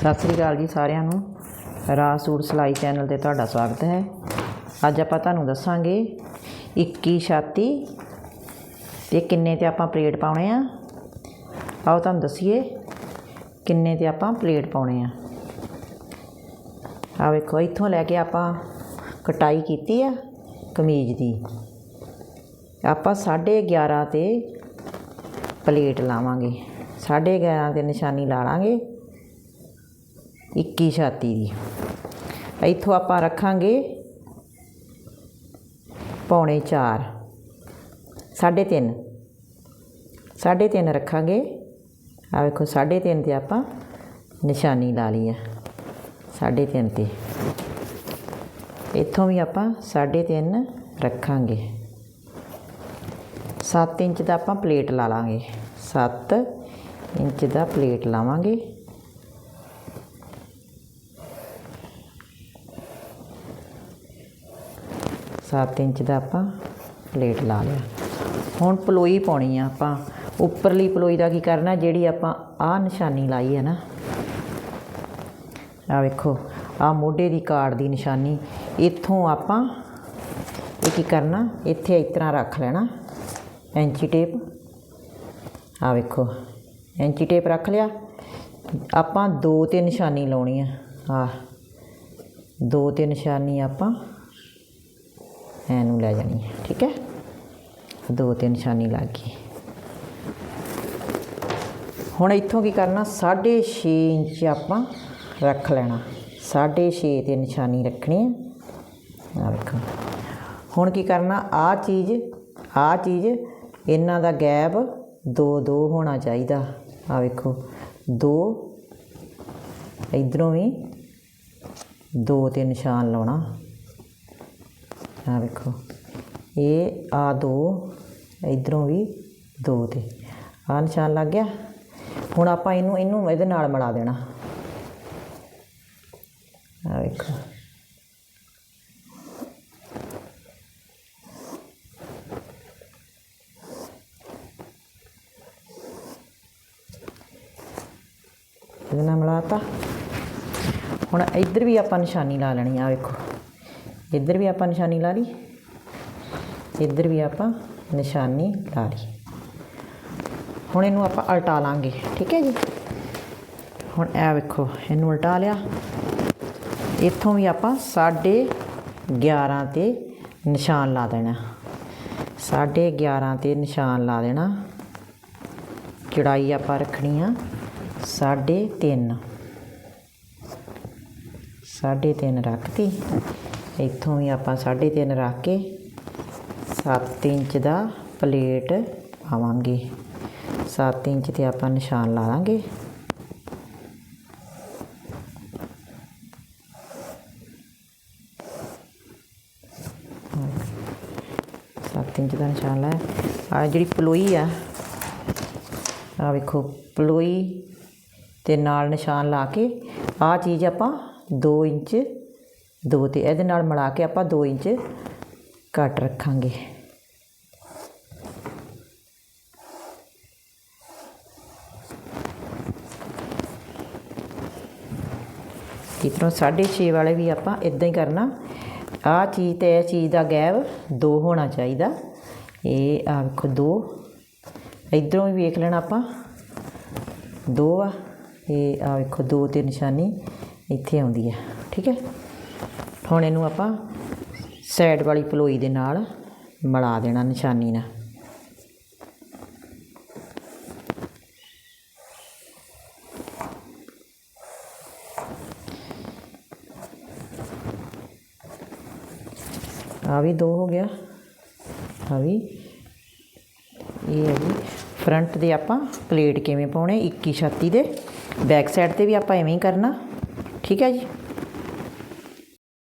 ਸਤਿ ਸ੍ਰੀ ਅਕਾਲ ਜੀ ਸਾਰਿਆਂ ਨੂੰ। ਰਾਜ ਸੂਟ ਸਿਲਾਈ ਚੈਨਲ ਤੇ ਤੁਹਾਡਾ ਸਵਾਗਤ ਹੈ। ਅੱਜ ਆਪਾਂ ਤੁਹਾਨੂੰ ਦੱਸਾਂਗੇ 21 ਛਾਤੀ ਤੇ ਕਿੰਨੇ ਤੇ ਆਪਾਂ ਪਲੇਟ ਪਾਉਣੇ ਆ। ਆਓ ਤੁਹਾਨੂੰ ਦੱਸੀਏ ਕਿੰਨੇ ਤੇ ਆਪਾਂ ਪਲੇਟ ਪਾਉਣੇ ਆ। ਆ ਵੇਖੋ, ਇੱਥੋਂ ਲੈ ਕੇ ਆਪਾਂ ਕਟਾਈ ਕੀਤੀ ਆ ਕਮੀਜ਼ ਦੀ। ਆਪਾਂ 11.5 ਤੇ ਪਲੇਟ ਲਾਵਾਂਗੇ। 11.5 ਤੇ ਨਿਸ਼ਾਨੀ ਲਾ ਲਾਂਗੇ। 21 ਛਾਤੀ ਦੀ। ਇੱਥੋਂ ਆਪਾਂ ਰੱਖਾਂਗੇ ਪੌਣੇ 4 3.5 3.5 ਰੱਖਾਂਗੇ। ਆ ਵੇਖੋ 3.5 ਤੇ ਆਪਾਂ ਨਿਸ਼ਾਨੀ ਲਾ ਲਈ ਆ। 3.5 ਤੇ। ਇੱਥੋਂ ਵੀ ਆਪਾਂ 3.5 ਰੱਖਾਂਗੇ। 7 ਇੰਚ ਦਾ ਆਪਾਂ ਪਲੇਟ ਲਾ ਲਾਂਗੇ। 7 ਇੰਚ ਦਾ ਪਲੇਟ ਲਾਵਾਂਗੇ। ਸੱਤ ਇੰਚ ਦਾ ਆਪਾਂ ਪਲੇਟ ਲਾ ਲਿਆ। ਹੁਣ ਪਲੋਈ ਪਾਉਣੀ ਆ ਆਪਾਂ। ਉੱਪਰਲੀ ਪਲੋਈ ਦਾ ਕੀ ਕਰਨਾ, ਜਿਹੜੀ ਆਪਾਂ ਆਹ ਨਿਸ਼ਾਨੀ ਲਾਈ ਹੈ ਨਾ। ਆ ਵੇਖੋ ਆ ਮੋਢੇ ਦੀ ਕਾਰਡ ਦੀ ਨਿਸ਼ਾਨੀ। ਇੱਥੋਂ ਆਪਾਂ ਇਹ ਕੀ ਕਰਨਾ, ਇੱਥੇ ਇਸ ਤਰ੍ਹਾਂ ਰੱਖ ਲੈਣਾ। ਐਂਚੀ ਟੇਪ। ਆ ਵੇਖੋ, ਐਂਚੀ ਟੇਪ ਰੱਖ ਲਿਆ। ਆਪਾਂ ਦੋ ਤੇ ਨਿਸ਼ਾਨੀ ਲਾਉਣੀ ਆ। ਆ ਦੋ ਤੇ ਨਿਸ਼ਾਨੀ ਆਪਾਂ ਐਨੂੰ ਲੈ ਜਾਣੀ ਹੈ ਠੀਕ ਹੈ? ਦੋ ਤੇ ਨਿਸ਼ਾਨੀ ਲੱਗ ਗਈ ਹੁਣ ਇੱਥੋਂ ਕੀ ਕਰਨਾ? 6.5 ਇੰਚ ਆਪਾਂ ਰੱਖ ਲੈਣਾ। 6.5 ਤੇ ਨਿਸ਼ਾਨੀ ਰੱਖਣੀ ਹੈ ਆ ਵੇਖੋ। ਹੁਣ ਕੀ ਕਰਨਾ? ਆ ਚੀਜ਼ ਆ ਚੀਜ਼, ਇਹਨਾਂ ਦਾ ਗੈਪ 2 2 ਹੋਣਾ ਚਾਹੀਦਾ। ਆ ਵੇਖੋ। 2 ਇਧਰੋਂ ਵੀ 2 ਤੇ ਨਿਸ਼ਾਨ ਲਾਉਣਾ। ਆ ਵੇਖੋ। ਇਹ ਆ ਦੋ, ਇਧਰੋਂ ਵੀ ਦੋ ਤੇ। ਆ ਨਿਸ਼ਾਨ ਲੱਗ ਗਿਆ। ਹੁਣ ਆਪਾਂ ਇਹਨੂੰ ਇਹਨੂੰ ਇਹਦੇ ਨਾਲ ਮਿਲਾ ਦੇਣਾ। ਆ ਵੇਖੋ। ਇਹਦੇ ਨਾਲ ਮਿਲਾਤਾ ਹੁਣ ਇੱਧਰ ਵੀ ਆਪਾਂ ਨਿਸ਼ਾਨੀ ਲਾ ਲੈਣੀ ਆ ਵੇਖੋ। ਇੱਧਰ ਵੀ ਆਪਾਂ ਨਿਸ਼ਾਨੀ ਲਾ ਲਈ, ਇੱਧਰ ਵੀ ਆਪਾਂ ਨਿਸ਼ਾਨੀ ਲਾ ਲਈ। ਹੁਣ ਇਹਨੂੰ ਆਪਾਂ ਉਲਟਾ ਲਾਂਗੇ, ਠੀਕ ਹੈ ਜੀ? ਹੁਣ ਇਹ ਵੇਖੋ, ਇਹਨੂੰ ਉਲਟਾ ਲਿਆ। ਇੱਥੋਂ ਵੀ ਆਪਾਂ 11.5 ਤੇ ਨਿਸ਼ਾਨ ਲਾ ਦੇਣਾ। 11.5 ਤੇ ਨਿਸ਼ਾਨ ਲਾ ਦੇਣਾ। ਚੜਾਈ ਆਪਾਂ ਰੱਖਣੀ ਆ 3.5 3.5 ਰੱਖਤੀ। ਇੱਥੋਂ ਵੀ ਆਪਾਂ 3.5 ਰੱਖ ਕੇ 7 ਇੰਚ ਦਾ ਪਲੇਟ ਪਾਵਾਂਗੇ। 7 ਇੰਚ ਤੇ ਆਪਾਂ ਨਿਸ਼ਾਨ ਲਾ ਲਾਂਗੇ। ਸੱਤ ਇੰਚ ਦਾ ਨਿਸ਼ਾਨ ਲਾਇਆ। ਆ ਜਿਹੜੀ ਪਲੋਈ ਆ ਆ ਵੇਖੋ, ਪਲੋਈ ਤੇ ਨਾਲ ਨਿਸ਼ਾਨ ਲਾ ਕੇ ਆ ਚੀਜ਼ ਆਪਾਂ 2 ਇੰਚ ਦੋ ਤੇ ਇਹਦੇ ਨਾਲ ਮਿਲਾ ਕੇ ਆਪਾਂ 2 ਇੰਚ ਕੱਟ ਰੱਖਾਂਗੇ। ਇਤਰੋਂ 6.5 ਵਾਲੇ ਵੀ ਆਪਾਂ ਇਦਾਂ ਹੀ ਕਰਨਾ। ਆ ਚੀਜ਼ ਤੇ ਇਹ ਚੀਜ਼ ਦਾ ਗੈਪ 2 ਹੋਣਾ ਚਾਹੀਦਾ। ਇਹ ਆ ਵੇਖੋ 2 ਇਧਰੋਂ ਵੀ ਵੇਖ ਲੈਣਾ ਆਪਾਂ। 2 ਆ। ਇਹ ਆ ਵੇਖੋ 2 ਤੇ ਨਿਸ਼ਾਨੀ ਇੱਥੇ ਆਉਂਦੀ ਹੈ ਠੀਕ ਹੈ? ਹੁਣ ਇਹਨੂੰ ਆਪਾਂ ਸਾਈਡ ਵਾਲੀ ਪਲੋਈ ਦੇ ਨਾਲ ਮਿਲਾ ਦੇਣਾ ਨਿਸ਼ਾਨੀ ਨਾਲ। ਆ ਵੀ ਦੋ ਹੋ ਗਿਆ। ਆ ਵੀ ਇਹ ਹੈ ਜੀ। ਫਰੰਟ ਦੇ ਆਪਾਂ ਪਲੇਟ ਕਿਵੇਂ ਪਾਉਣੇ? 21 ਛਾਤੀ ਦੇ। ਬੈਕ ਸਾਈਡ ਤੇ ਵੀ ਆਪਾਂ ਐਵੇਂ ਹੀ ਕਰਨਾ। ਠੀਕ ਹੈ ਜੀ?